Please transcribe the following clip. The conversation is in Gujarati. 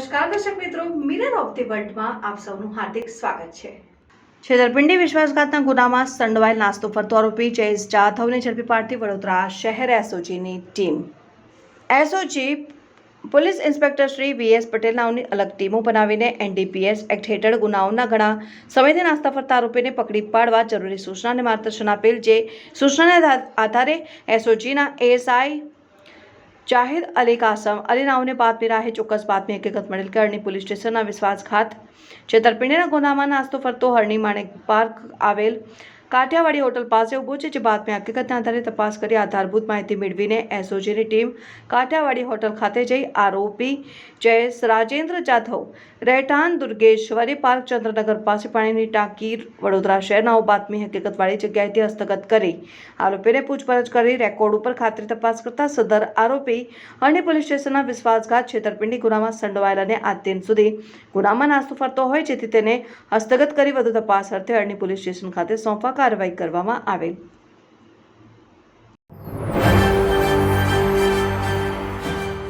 નમસ્કાર, દર્શક મિત્રો. મિરર ઓફ ધી વર્લ્ડમાં આપ સૌનું હાર્દિક સ્વાગત છે. છેતરપિંડી, વિશ્વાસઘાતના ગુનામાં સંડવાયેલ નાસ્તો ફરતો આરોપી જયેશ જાધવને ઝડપી પાડતી વડોદરા શહેર એસઓજીની team. SOG police inspector Shri VS Patel નામની અલગ ટીમો બનાવીને એનડીપીએસ એક્ટ હેઠળ ગુનાઓના ઘણા સમયથી નાસ્તા ફરતા આરોપીને પકડી પાડવા જરૂરી સૂચના અને માર્ગદર્શન આપેલ જે સૂચનાના આધારે એસઓજીના એએસઆઈ જાહિદ અલી કાસમ અલી નાઓને બાતમી રાહે ચોક્કસ બાતમી હકીકત મળેલ કે અરણી પોલીસ સ્ટેશનના વિશ્વાસઘાત છેતરપિંડીના ગુનામાં નાસ્તો ફરતો હરણી માણેક પાર્ક આવેલ કાઠિયાવાડી હોટલ પાસે ઊભો છે, જે બાતમી હકીકતના આધારે તપાસ કરી આધારભૂત માહિતી મેળવીને એસઓજીની ટીમ કાઠિયાવાડી હોટલ ખાતે જઈ આરોપી જયેશ રાજેન્દ્ર જાધવ, રહેઠાણ દુર્ગેશ્વરી પાર્ક, ચંદ્રનગર પાસે પાણીની ટાંકી વડોદરા શહેરનાઓ બાતમી હકીકતવાળી જગ્યાએથી હસ્તગત કરી. આરોપીને પૂછપરછ કરી રેકોર્ડ ઉપર ખાતરી તપાસ કરતા સદર આરોપી અરણી પોલીસ સ્ટેશનના વિશ્વાસઘાત છેતરપિંડી ગુનામાં સંડોવાયેલ અને આજ દિન સુધી ગુનામાં નાસ્તો ફરતો હોય, જેથી તેને હસ્તગત કરી વધુ તપાસ અર્થે અરણી પોલીસ સ્ટેશન ખાતે સોંપવા કાર્યવાહી કરવામાં આવેલ